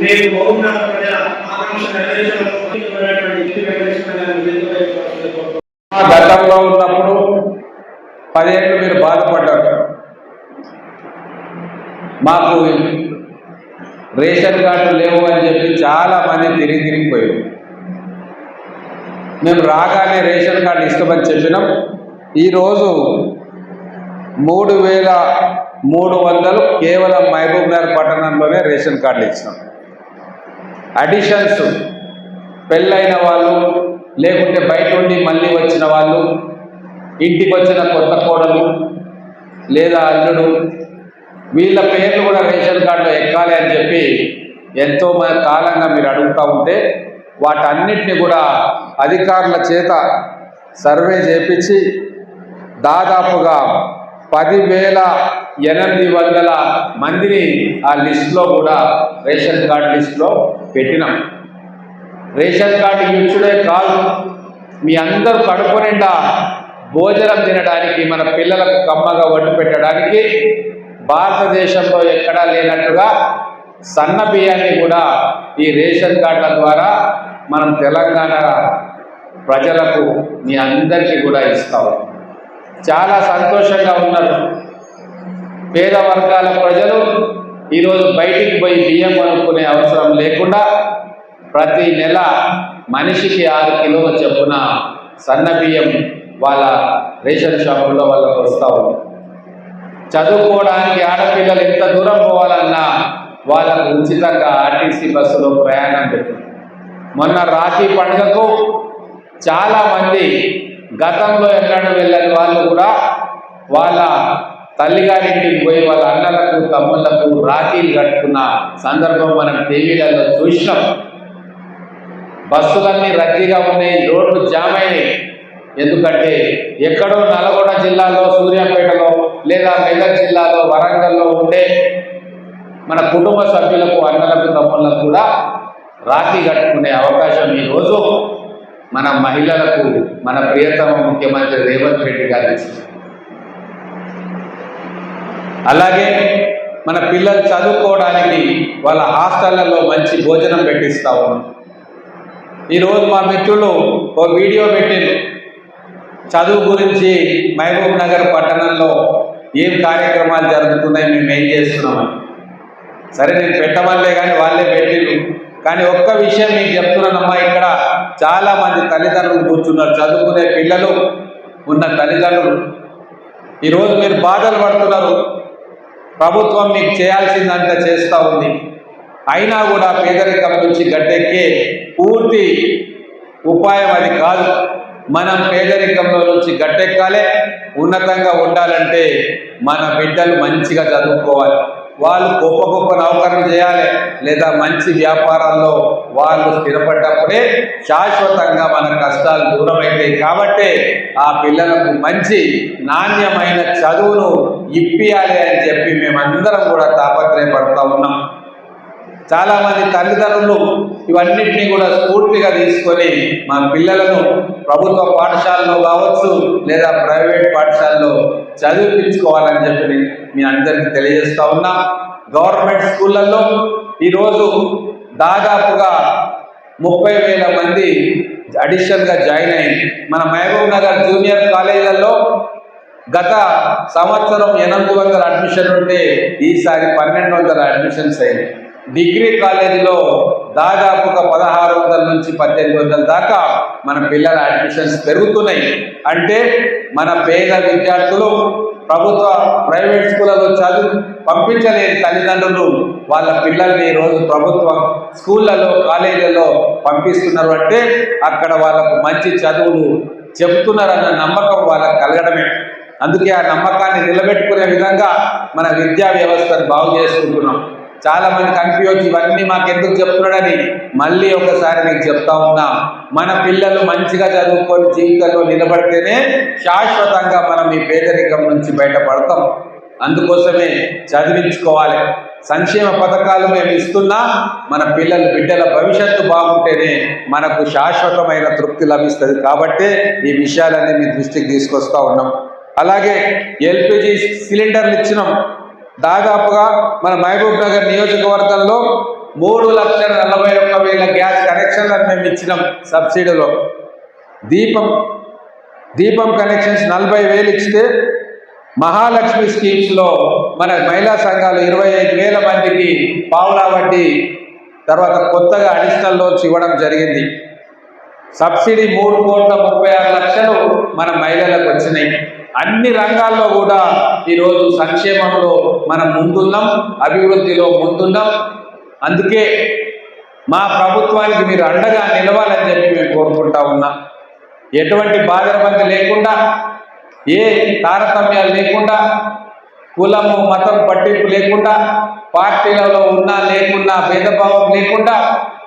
నేను బహుమాన ప్రజల గతంలో ఉన్నప్పుడు పదేళ్ళు మీరు బాధపడ్డారు. మాకు రేషన్ కార్డు లేవు అని చెప్పి చాలా మంది తిరిగి తిరిగిపోయారు మేము రాగానే రేషన్ కార్డు ఇస్తామని చెప్పినాం. ఈరోజు మూడు వేల మూడు వందలు కేవలం మహబూబ్ నగర్ పట్టణంలోనే రేషన్ కార్డులు ఇచ్చినాం. అడిషన్స్ పెళ్ళైన వాళ్ళు లేకుంటే బయట నుండి మళ్ళీ వచ్చిన వాళ్ళు ఇంటికి వచ్చిన కొత్త కోడలు లేదా అల్లుడు వీళ్ళ పేర్లు కూడా రేషన్ కార్డులో ఎక్కాలి అని చెప్పి ఎంతో కాలంగా మీరు అడుగుతూ ఉంటే వాటన్నిటిని కూడా అధికారుల చేత సర్వే చేపించి దాదాపుగా పదివేల ఎనిమిది వందల మందిని ఆ లిస్టులో కూడా రేషన్ కార్డు లిస్టులో పెట్టినాం. రేషన్ కార్డు ఇచ్చుడే కాదు. మీ అందరూ కడుపు నిండా భోజనం తినడానికి మన పిల్లలకు కమ్మగా వడ్డు పెట్టడానికి భారతదేశంలో ఎక్కడా లేనట్టుగా సన్న బియ్యాన్ని కూడా ఈ రేషన్ కార్డుల ద్వారా మనం తెలంగాణ ప్రజలకు మీ అందరికీ కూడా ఇస్తాం. చాలా సంతోషంగా ఉన్నారు పేద వర్గాల ప్రజలు ఈరోజు బయటికి పోయి బియ్యం కొనుక్కునే అవసరం లేకుండా ప్రతి నెల మనిషికి ఆరు కిలోల చొప్పున సన్న బియ్యం వాళ్ళ రేషన్ షాపుల్లో వాళ్ళకు వస్తూ ఉంది. చదువుకోవడానికి ఆడపిల్లలు ఎంత దూరం పోవాలన్నా వాళ్ళకు ఉచితంగా ఆర్టీసీ బస్సులో ప్రయాణం పెట్టింది మొన్న రాఖీ పండుగకు చాలామంది గతంలో ఎన్నడూ వెళ్ళని వాళ్ళు కూడా వాళ్ళ తల్లిగారింటికి పోయి వాళ్ళ అన్నలకు తమ్ముళ్ళకు రాఖీలు కట్టుకున్న సందర్భం మనం టీవీలలో చూసినాం. బస్సులన్నీ రద్దీగా ఉన్నాయి రోడ్లు జామ్ అయినాయి. ఎందుకంటే ఎక్కడో నల్గొండ జిల్లాలో సూర్యాపేటలో లేదా మెదక్ జిల్లాలో వరంగల్లో ఉండే మన కుటుంబ సభ్యులకు అన్నలకు తమ్ముళ్ళకు కూడా రాఖీ కట్టుకునే అవకాశం ఈరోజు మన మహిళలకు మన ప్రియతమ ముఖ్యమంత్రి రేవంత్ రెడ్డి గారు ఇచ్చారు అలాగే మన పిల్లలు చదువుకోవడానికి వాళ్ళ హాస్టళ్ళలో మంచి భోజనం పెట్టిస్తా ఉన్నాం ఈరోజు మా మిత్రులు ఓ వీడియో పెట్టారు చదువు గురించి మహబూబ్ నగర్ పట్టణంలో ఏం కార్యక్రమాలు జరుగుతున్నాయి మేము ఏం చేస్తున్నామని. సరే నేను పెట్టమల్లే కానీ వాళ్ళే పెట్టిండు కానీ ఒక్క విషయం మీకు చెప్తున్నానమ్మా ఇక్కడ చాలామంది తల్లిదండ్రులు కూర్చున్నారు. చదువుకునే పిల్లలు ఉన్న తల్లిదండ్రులు. ఈరోజు మీరు బాధలు పడుతున్నారు. ప్రభుత్వం మీకు చేయాల్సిందంతా చేస్తూ ఉంది. అయినా కూడా పేదరికం నుంచి గట్టెక్కే పూర్తి ఉపాయం అది కాదు. మనం పేదరికంలో నుంచి గట్టెక్కాలి ఉన్నతంగా ఉండాలంటే మన బిడ్డలు మంచిగా చదువుకోవాలి. వాళ్ళు గొప్ప గొప్ప నౌకర్లు చేయాలి లేదా మంచి వ్యాపారాల్లో వాళ్ళు స్థిరపడ్డప్పుడే శాశ్వతంగా మన కష్టాలు దూరమైతాయి. కాబట్టి ఆ పిల్లలకు మంచి నాణ్యమైన చదువును ఇప్పియాలి అని చెప్పి మేమందరం కూడా తాపత్రయపడతా ఉన్నాం. చాలామంది తల్లిదండ్రులు ఇవన్నింటినీ కూడా స్ఫూర్తిగా తీసుకొని మా పిల్లలను ప్రభుత్వ పాఠశాలలో కావచ్చు లేదా ప్రైవేట్ పాఠశాలలో చదివించుకోవాలని చెప్పి మీ అందరికీ తెలియజేస్తూ ఉన్నా. గవర్నమెంట్ స్కూళ్ళల్లో ఈరోజు దాదాపుగా ముప్పై వేల మంది అడిషనల్గా జాయిన్ అయింది మన మహబూబ్ నగర్ జూనియర్ కాలేజీలలో గత సంవత్సరం ఎనిమిది వందల అడ్మిషన్ ఉంటే ఈసారి పన్నెండు వందల అడ్మిషన్స్ అయినాయి. డిగ్రీ కాలేజీలో దాదాపుగా పదహారు వందల నుంచి పద్దెనిమిది వందల దాకా మన పిల్లల అడ్మిషన్స్ పెరుగుతున్నాయి. అంటే మన పేద విద్యార్థులు ప్రభుత్వ ప్రైవేట్ స్కూళ్ళలో చదువు పంపించలేని తల్లిదండ్రులు వాళ్ళ పిల్లల్ని ఈరోజు ప్రభుత్వ స్కూళ్ళలో కాలేజీలలో పంపిస్తున్నారు అంటే అక్కడ వాళ్ళకు మంచి చదువులు చెప్తున్నారన్న నమ్మకం వాళ్ళకు కలగడమే. అందుకే ఆ నమ్మకాన్ని నిలబెట్టుకునే విధంగా మన విద్యా వ్యవస్థను బాగు చేసుకుంటున్నాం. చాలా మంది కన్ఫ్యూజ్ ఇవన్నీ మాకు ఎందుకు చెప్తున్నాడని మళ్ళీ ఒకసారి మీకు చెప్తా ఉన్నా. మన పిల్లలు మంచిగా చదువుకొని జీవితంలో నిలబడితేనే శాశ్వతంగా మనం ఈ పేదరికం నుంచి బయటపడతాం. అందుకోసమే చదివించుకోవాలి. సంక్షేమ పథకాలు మేము ఇస్తున్నా మన పిల్లల బిడ్డల భవిష్యత్తు బాగుంటేనే మనకు శాశ్వతమైన తృప్తి లభిస్తుంది. కాబట్టే ఈ విషయాలన్నీ మీ దృష్టికి తీసుకొస్తా ఉన్నాం. అలాగే ఎల్పిజి సిలిండర్లు ఇచ్చినాం. దాదాపుగా మన మహబూబ్ నగర్ నియోజకవర్గంలో మూడు లక్షల నలభై ఒక్క వేల గ్యాస్ కనెక్షన్లను మేము ఇచ్చినాం సబ్సిడీలో. దీపం దీపం కనెక్షన్స్ నలభై వేలు ఇస్తే మహాలక్ష్మి స్కీమ్స్లో మన మహిళా సంఘాలు ఇరవై ఐదు వేల మందికి పావులా వడ్డీ తర్వాత కొత్తగా అడిషనల్ లోన్స్ ఇవ్వడం జరిగింది. సబ్సిడీ మూడు కోట్ల ముప్పై ఆరు లక్షలు మన మహిళలకు వచ్చినాయి. అన్ని రంగాల్లో కూడా ఈరోజు సంక్షేమంలో మనం ముందున్నాం అభివృద్ధిలో ముందున్నాం. అందుకే మా ప్రభుత్వానికి మీరు అండగా నిలవాలని చెప్పి మేము కోరుకుంటా ఉన్నాం. ఎటువంటి బాధరబంది లేకుండా ఏ తారతమ్యాలు లేకుండా కులము మతం పట్టింపు లేకుండా పార్టీలలో ఉన్నా లేకున్నా భేదభావం లేకుండా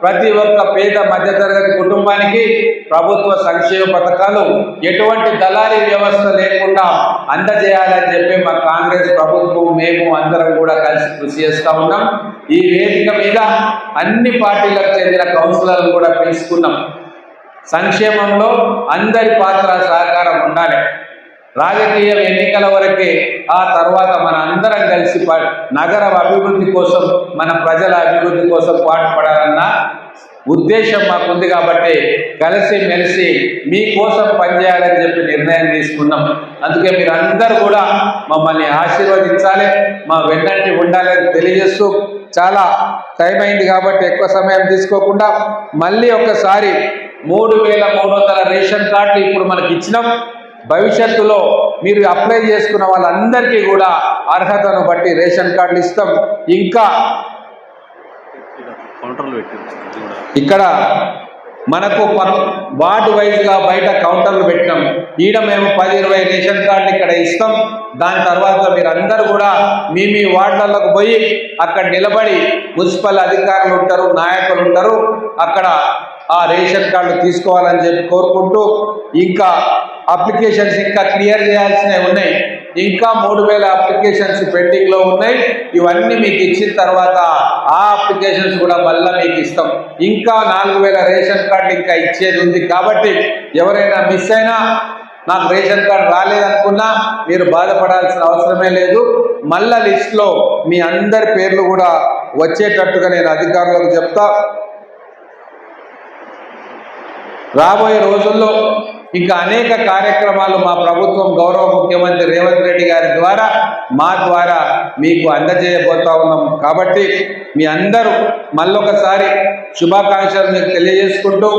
ప్రతి ఒక్క పేద మధ్యతరగతి కుటుంబానికి ప్రభుత్వ సంక్షేమ పథకాలు ఎటువంటి దళారీ వ్యవస్థ లేకుండా అందజేయాలని చెప్పి మా కాంగ్రెస్ ప్రభుత్వం మేము అందరం కూడా కలిసి కృషి చేస్తూ ఉన్నాం. ఈ వేదిక మీద అన్ని పార్టీలకు చెందిన కౌన్సిలర్లు కూడా పిలుచుకున్నాం సంక్షేమంలో అందరి పాత్ర సహకారం ఉండాలి. రాజకీయ ఎన్నికల వరకే ఆ తర్వాత మన అందరం కలిసి ప- నగర అభివృద్ధి కోసం మన ప్రజల అభివృద్ధి కోసం పాటుపడాలన్న ఉద్దేశం మాకుంది కాబట్టి కలిసి మెలిసి మీకోసం పనిచేయాలని చెప్పి నిర్ణయం తీసుకున్నాం. అందుకే మీరు అందరూ కూడా మమ్మల్ని ఆశీర్వదించాలి మా వెన్నంటి ఉండాలని తెలియజేస్తూ చాలా టైం అయింది కాబట్టి ఎక్కువ సమయం తీసుకోకుండా మళ్ళీ ఒకసారి మూడు వేల మూడు వందల రేషన్ కార్డులు ఇప్పుడు మనకి ఇచ్చినాం భవిష్యత్తులో మీరు అప్లై చేసుకున్న వాళ్ళందరికీ కూడా అర్హతను బట్టి రేషన్ కార్డులు ఇస్తాం. ఇంకా ఇక్కడ మనకు ప- వార్డు వైజ్గా బయట కౌంటర్లు పెట్టినాం. ఈడ మేము పది ఇరవై రేషన్ కార్డులు ఇక్కడ ఇస్తాం. దాని తర్వాత మీరు అందరూ కూడా మీ మీ వార్డులకు పోయి అక్కడ నిలబడి మున్సిపల్ అధికారులు ఉంటారు నాయకులు ఉంటారు. అక్కడ ఆ రేషన్ కార్డులు తీసుకోవాలని చెప్పి కోరుకుంటూ ఇంకా అప్లికేషన్స్ ఇంకా క్లియర్ చేయాల్సినవి ఉన్నాయి. ఇంకా మూడు వేల అప్లికేషన్స్ పెండింగ్లో ఉన్నాయి. ఇవన్నీ మీకు ఇచ్చిన తర్వాత ఆ అప్లికేషన్స్ కూడా మళ్ళీ మీకు ఇస్తాం. ఇంకా నాలుగు వేల రేషన్ కార్డు ఇంకా ఇచ్చేది ఉంది. కాబట్టి ఎవరైనా మిస్ అయినా నాకు రేషన్ కార్డు రాలేదనుకున్నా మీరు బాధపడాల్సిన అవసరమే లేదు. మళ్ళా లిస్ట్లో మీ అందరి పేర్లు కూడా వచ్చేటట్టుగా నేను అధికారులకు చెప్తా. రాబోయే రోజుల్లో ఇంకా అనేక కార్యక్రమాలు మా ప్రభుత్వం గౌరవ ముఖ్యమంత్రి రేవంత్ రెడ్డి గారి ద్వారా మా ద్వారా మీకు అందజేయబోతా ఉన్నాం. కాబట్టి మీ అందరూ మళ్ళొకసారి శుభాకాంక్షలు మీకు తెలియజేసుకుంటూ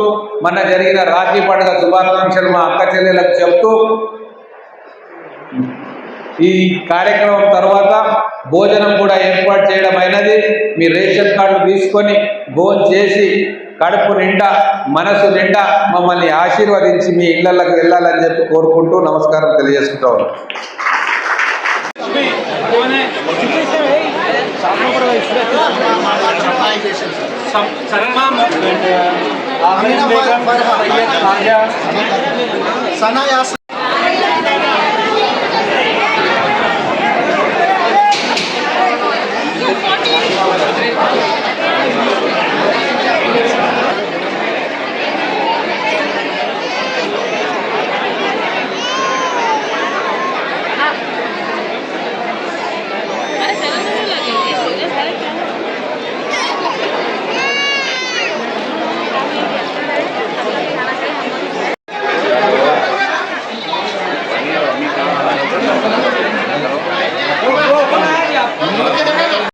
మన జరిగిన రాఖీ పండుగ శుభాకాంక్షలు మా అక్క చెల్లెలకు చెప్తూ ఈ కార్యక్రమం తర్వాత భోజనం కూడా ఏర్పాటు చేయడం అయినది. మీ రేషన్ కార్డు తీసుకొని భోజనం చేసి కడుపు నిండా మనసు నిండా మమ్మల్ని ఆశీర్వదించి మీ ఇళ్ళకు వెళ్ళాలని చెప్పి కోరుకుంటూ నమస్కారం తెలియజేసుకుంటా ఉన్నాం.